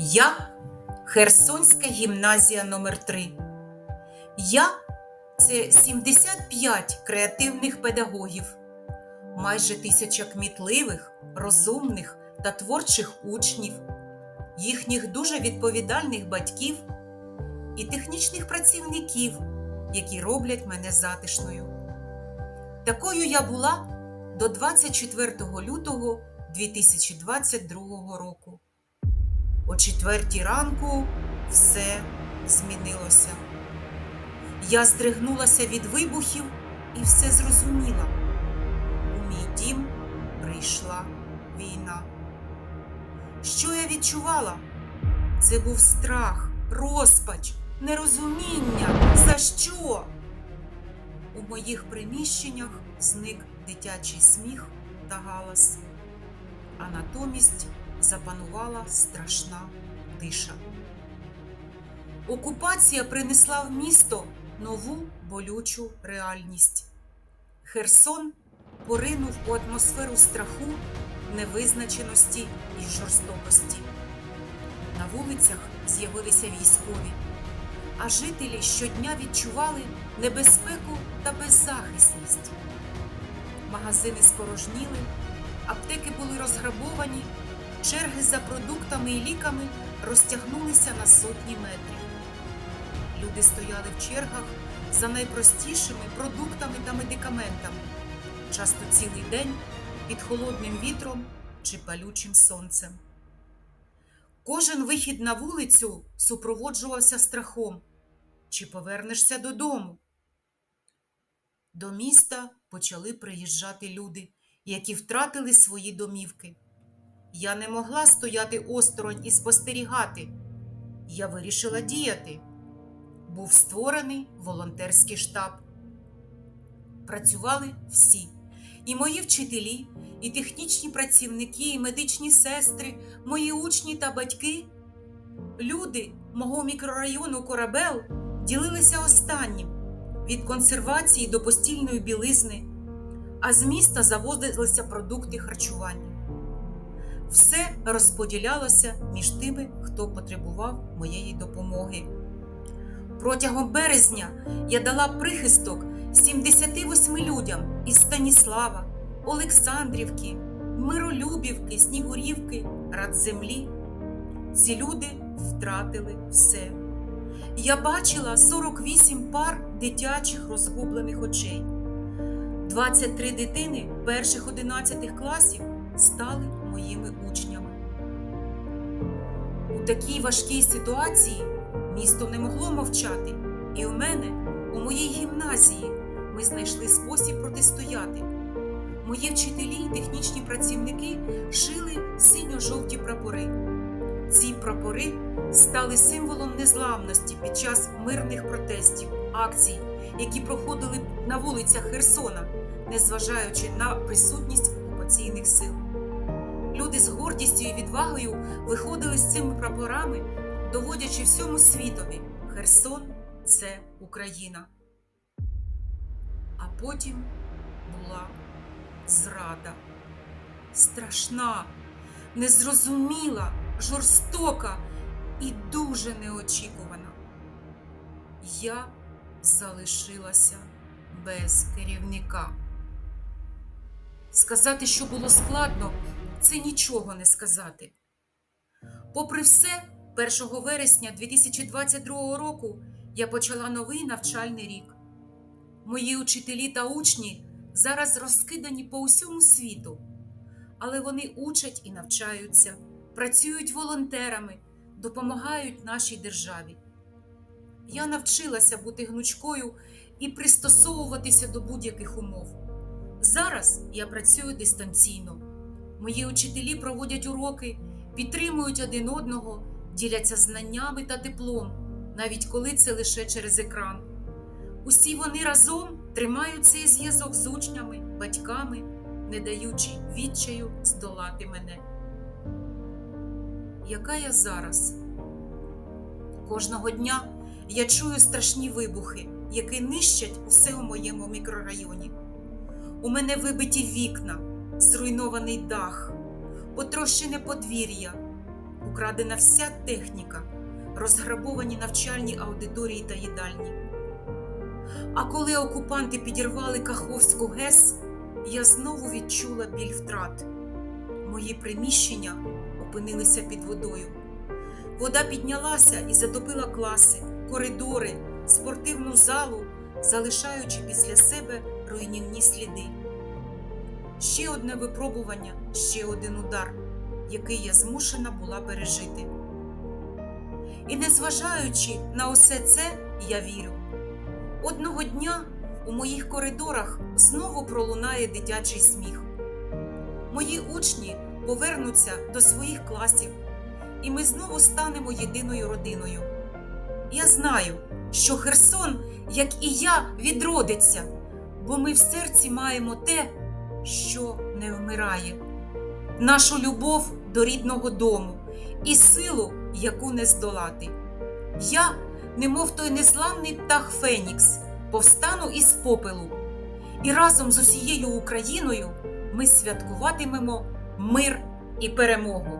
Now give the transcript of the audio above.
Я Херсонська гімназія номер 3 Я це 75 креативних педагогів, майже тисяча кмітливих, розумних та творчих учнів, їхніх дуже відповідальних батьків і технічних працівників, які роблять мене затишною. Такою я була до 24 лютого 2022 року. О четвертій ранку все змінилося. Я здригнулася від вибухів і все зрозуміла. У мій дім прийшла війна. Що я відчувала? Це був страх, розпач, нерозуміння. За що? У моїх приміщеннях зник дитячий сміх та галас, а натомість запанувала страшна тиша. Окупація принесла в місто нову болючу реальність. Херсон поринув у атмосферу страху, невизначеності і жорстокості. На вулицях з'явилися військові, а жителі щодня відчували небезпеку та беззахисність. Магазини спорожніли, аптеки були розграбовані, черги за продуктами і ліками розтягнулися на сотні метрів. Люди стояли в чергах за найпростішими продуктами та медикаментами, часто цілий день під холодним вітром чи палючим сонцем. Кожен вихід на вулицю супроводжувався страхом. Чи повернешся додому? До міста почали приїжджати люди, які втратили свої домівки. Я не могла стояти осторонь і спостерігати. Я вирішила діяти. Був створений волонтерський штаб. Працювали всі. І мої вчителі, і технічні працівники, і медичні сестри, мої учні та батьки. Люди мого мікрорайону Корабел ділилися останнім від консервації до постільної білизни, а з міста завозилися продукти харчування. Все розподілялося між тими, хто потребував моєї допомоги. Протягом березня я дала прихисток 78 людям із Станіслава, Олександрівки, Миролюбівки, Снігурівки, Радземлі. Ці люди втратили все. Я бачила 48 пар дитячих розгублених очей. 23 дитини перших 11 класів стали моїми учнями. У такій важкій ситуації місто не могло мовчати, і у мене, у моїй гімназії, ми знайшли спосіб протистояти. Мої вчителі і технічні працівники шили синьо-жовті прапори. Ці прапори стали символом незламності під час мирних протестів, акцій, які проходили на вулицях Херсона, незважаючи на присутність окупаційних сил. Люди з гордістю і відвагою виходили з цими прапорами, доводячи всьому світові, Херсон це Україна. А потім була зрада. Страшна, незрозуміла, жорстока і дуже неочікувана. Я залишилася без керівника. Сказати, що було складно, це нічого не сказати. Попри все, 1 вересня 2022 року я почала новий навчальний рік. Мої учителі та учні зараз розкидані по усьому світу, але вони учать і навчаються, працюють волонтерами, допомагають нашій державі. Я навчилася бути гнучкою і пристосовуватися до будь-яких умов. Зараз я працюю дистанційно. Мої учителі проводять уроки, підтримують один одного, діляться знаннями та теплом, навіть коли це лише через екран. Усі вони разом тримають цей зв'язок з учнями, батьками, не даючи відчаю здолати мене. Яка я зараз? Кожного дня я чую страшні вибухи, які нищать усе у моєму мікрорайоні. У мене вибиті вікна, зруйнований дах, потрощене подвір'я. украдена вся техніка, розграбовані навчальні аудиторії та їдальні. А коли окупанти підірвали Каховську ГЕС, я знову відчула біль втрат. Мої приміщення опинилися під водою. Вода піднялася і затопила класи, коридори, спортивну залу, залишаючи після себе руйнівні сліди. Ще одне випробування, ще один удар, який я змушена була пережити. І незважаючи на усе це, я вірю. Одного дня у моїх коридорах знову пролунає дитячий сміх. Мої учні повернуться до своїх класів, і ми знову станемо єдиною родиною. Я знаю, що Херсон, як і я, відродиться, бо ми в серці маємо те, що не вмирає, нашу любов до рідного дому і силу, яку не здолати. Я, немов той незламний птах Фенікс, повстану із попелу, і разом з усією Україною ми святкуватимемо мир і перемогу.